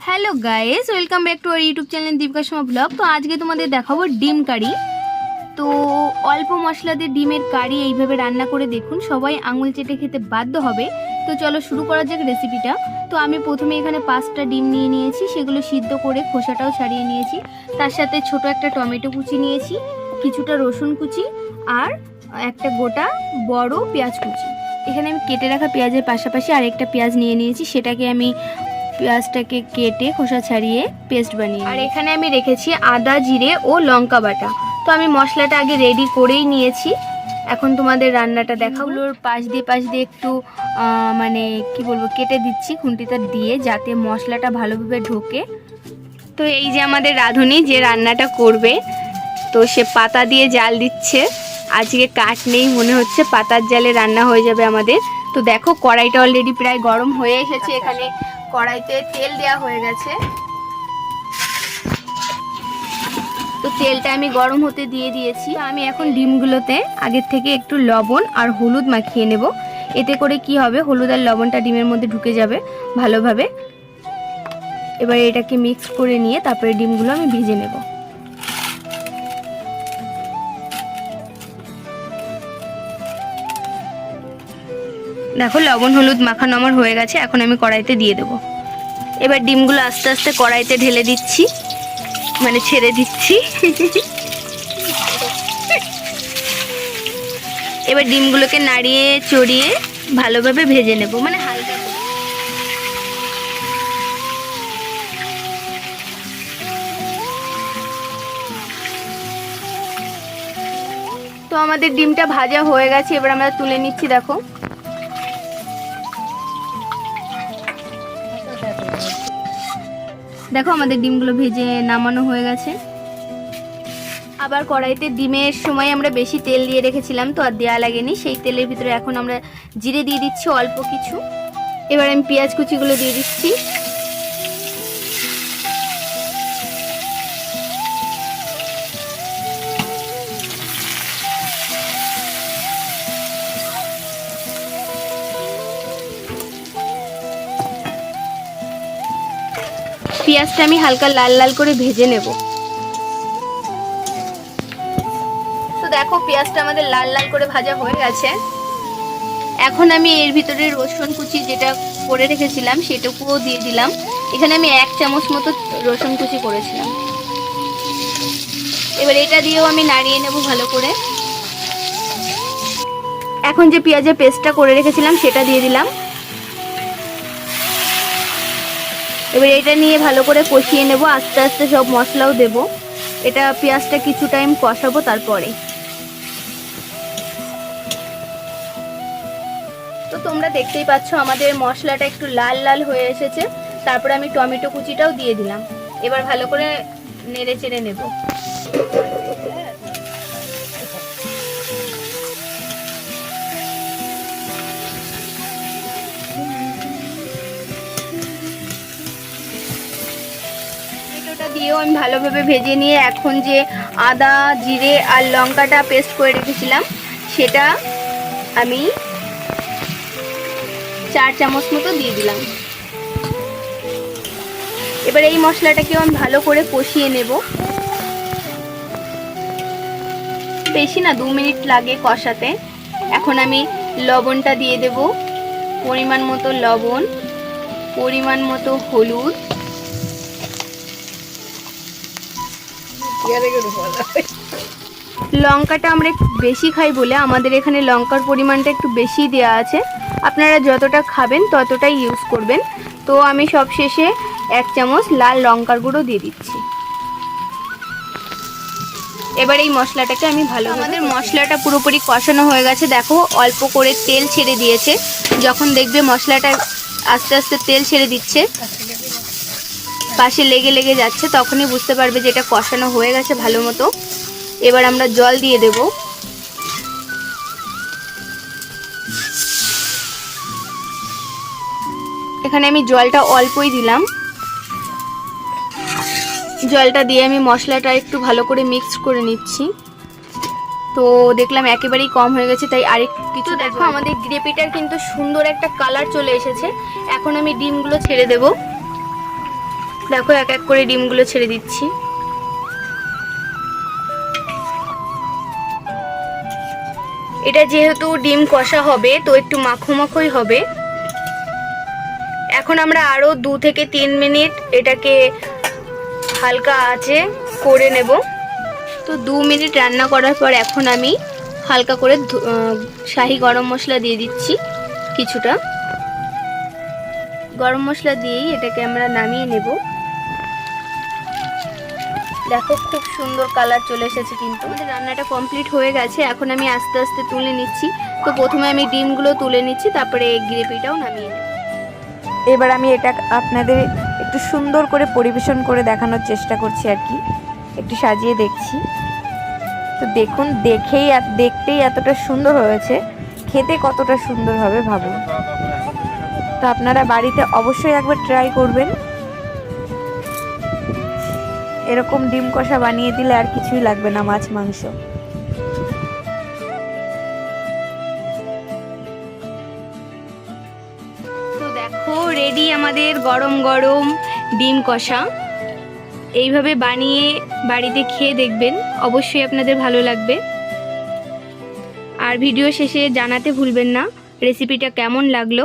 Hello guys welcome back to our YouTube channel Deepika Sharma vlog তো আজকে তোমাদের দেখাবো ডিম কারি। তো অল্প মশলা দিয়ে ডিমের কারি এইভাবে রান্না করে দেখুন। সবাই আঙুল চেটে খেতে বাধ্য হবে। তো চলো শুরু করা যাক রেসিপিটা তো আমি প্রথমে এখানে পাঁচটা ডিম নিয়ে নিয়েছি। সেগুলো সিদ্ধ করে খোসাটাও ছাড়িয়ে নিয়েছি। তার সাথে ছোট একটা টমেটো কুচি নিয়েছি। কিছুটা রসুন কুচি আর একটা গোটা বড় পেঁয়াজ কুচি। এখানে আমি কেটে রাখা পেঁয়াজের পাশাপাশি আরেকটা পেঁয়াজ নিয়ে নিয়েছি সেটাকে আমি পেঁয়াজটাকে কেটে খোসা ছাড়িয়ে পেস্ট বানিয়ে আর এখানে আমি রেখেছি আদা জিরে ও লঙ্কা বাটা। তো আমি মশলাটা আগে রেডি করেই নিয়েছি। এখন তোমাদের রান্নাটা দেখাগুলোর পাশ দিয়ে পাশ দিয়ে একটু মানে কি বলব কেটে দিচ্ছি খুন্তিটা দিয়ে যাতে মশলাটা ভালোভাবে ঢোকে। তো এই যে আমাদের রাঁধুনি যে রান্নাটা করবে তো সে পাতা দিয়ে জাল দিচ্ছে। আজকে কাঠ নেই, মনে হচ্ছে পাতার জালে রান্না হয়ে যাবে আমাদের। তো দেখো, কড়াইটা অলরেডি প্রায় গরম হয়ে এসেছে, এখানে কড়াইতে তেল দেওয়া হয়ে গেছে। তো তেলটা আমি গরম হতে দিয়ে দিয়েছি। আমি এখন ডিমগুলোতে আগের থেকে একটু লবণ আর হলুদ মাখিয়ে নেব। এতে করে কি হবে, হলুদ আর লবণটা ডিমের মধ্যে ঢুকে যাবে ভালোভাবে। এবার এটাকে মিক্স করে নিয়ে তারপরে ডিমগুলো আমি ভেজে নেব। দেখো, লবণ, হলুদ মাখানো আমার হয়ে গেছে, এখন আমি কড়াইতে দিয়ে দেবো। এবার ডিমগুলো আস্তে আস্তে কড়াইতে ঢেলে দিচ্ছি মানে ছেড়ে দিচ্ছি। এবার ডিমগুলোকে নাড়িয়ে চড়িয়ে ভালোভাবে ভেজে নেব মানে হালকা তো আমাদের ডিমটা ভাজা হয়ে গেছে, এবার আমরা তুলে নিচ্ছি, দেখো। দেখো আমাদের ডিমগুলো ভেজে নামানো হয়ে গেছে। আবার কড়াইতে ডিমের সময় আমরা বেশি তেল দিয়ে রেখেছিলাম, তো আর দেওয়া লাগেনি। সেই তেলের ভিতরে এখন আমরা জিরে দিয়ে দিচ্ছি অল্প কিছু। এবার আমি পেঁয়াজ কুচিগুলো দিয়ে দিচ্ছি। পেঁয়াজটা আমি হালকা লাল লাল করে ভেজে নেব। তো দেখো, পেঁয়াজটা আমাদের লাল লাল করে ভাজা হয়ে গেছে। এখন আমি এর ভিতরে রসুন কুচি যেটা করে রেখেছিলাম, সেটুকুও দিয়ে দিলাম। এখানে আমি এক চামচ মতো রসুন কুচি করেছিলাম। এবার এটা দিয়েও আমি নাড়িয়ে নেব ভালো করে। এখন যে পেঁয়াজের পেস্টটা করে রেখেছিলাম, সেটা দিয়ে দিলাম। এবার এটা নিয়ে ভালো করে কষিয়ে নেব, আস্তে আস্তে সব মশলাও দেব। এটা পেঁয়াজটা কিছু টাইম কষাবো তারপরে। তো তোমরা দেখতেই পাচ্ছ আমাদের মশলাটা একটু লাল লাল হয়ে এসেছে। তারপরে আমি টমেটো কুচিটাও দিয়ে দিলাম। এবার ভালো করে নেড়ে চেড়ে নেব। দিয়েও আমি ভালোভাবে ভেজে নিয়ে এখন যে আদা, জিরে আর লঙ্কাটা পেস্ট করে রেখেছিলাম, সেটা আমি চার চামচ মতো দিয়ে দিলাম। এবার এই মশলাটাকেও আমি ভালো করে কষিয়ে নেব। বেশি না, দু মিনিট লাগে কষাতে। এখন আমি লবণটা দিয়ে দেব। পরিমাণ মতো লবণ, পরিমাণ মতো হলুদ লঙ্কাটা আমরা একটু বেশি খাই বলে আমাদের এখানে লঙ্কার পরিমাণটা একটু বেশি দেওয়া আছে। আপনারা যতটা খাবেন ততটাই ইউজ করবেন। তো আমি সব শেষে এক চামচ লাল লঙ্কার গুঁড়ো দিয়ে দিচ্ছি। এবার এই মশলাটাকে আমি ভালো আমাদের মশলাটা পুরোপুরি কষানো হয়ে গেছে। দেখো অল্প করে তেল ছেড়ে দিয়েছে। যখন দেখবে মশলাটা আস্তে আস্তে তেল ছেড়ে দিচ্ছে। পাশে লেগে লেগে যাচ্ছে তখনই বুঝতে পারবে যে এটা কষানো হয়ে গেছে ভালো মতো। এবার আমরা জল দিয়ে দেব। এখানে আমি জলটা অল্পই দিলাম। জলটা দিয়ে আমি মশলাটা একটু ভালো করে মিক্স করে নিচ্ছি। তো দেখলাম একেবারেই কম হয়ে গেছে তাই আরেক কিছু দেখো আমাদের গ্রেভিটার কিন্তু সুন্দর একটা কালার চলে এসেছে। এখন আমি ডিমগুলো ছেড়ে দেব। দেখো, এক এক করে ডিমগুলো ছেড়ে দিচ্ছি। এটা যেহেতু ডিম কষা হবে, তো একটু মাখো মাখোই হবে। এখন আমরা আরও দু থেকে তিন মিনিট এটাকে হালকা আঁচে করে নেব। তো দু মিনিট রান্না করার পর এখন আমি হালকা করে শাহি গরম মশলা দিয়ে দিচ্ছি কিছুটা। গরম মশলা দিয়েই এটাকে আমরা নামিয়ে নেব। দেখো খুব সুন্দর কালার চলে এসেছে কিন্তু। আমাদের রান্নাটা কমপ্লিট হয়ে গেছে। এখন আমি আস্তে আস্তে তুলে নিচ্ছি। তো প্রথমে আমি ডিমগুলো তুলে নিচ্ছি তারপরে গ্রেভিটাও নামিয়ে নেব। এবার আমি এটা আপনাদের একটু সুন্দর করে পরিবেশন করে দেখানোর চেষ্টা করছি আর কি। একটু সাজিয়ে দেখছি। তো দেখুন দেখেই দেখতেই এতটা সুন্দর হয়েছে। খেতে কতটা সুন্দর হবে ভাবুন। তো আপনারা বাড়িতে অবশ্যই একবার ট্রাই করবেন। এরকম ডিম কষা বানিয়ে দিলে আর কিছুই লাগবে না মাছ, মাংস। তো দেখো রেডি আমাদের গরম গরম ডিম কষা। এইভাবে বানিয়ে বাড়িতে খেয়ে দেখবেন, অবশ্যই আপনাদের ভালো লাগবে। আর ভিডিও শেষে জানাতে ভুলবেন না রেসিপিটা কেমন লাগল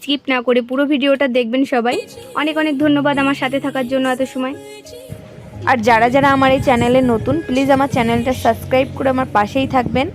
স্কিপ না করে পুরো ভিডিওটা দেখবেন সবাই। অনেক অনেক ধন্যবাদ আমার সাথে থাকার জন্য এত সময়। আর যারা যারা আমার এই চ্যানেলে নতুন প্লিজ আমার চ্যানেলটা সাবস্ক্রাইব করে আমার পাশেই থাকবেন।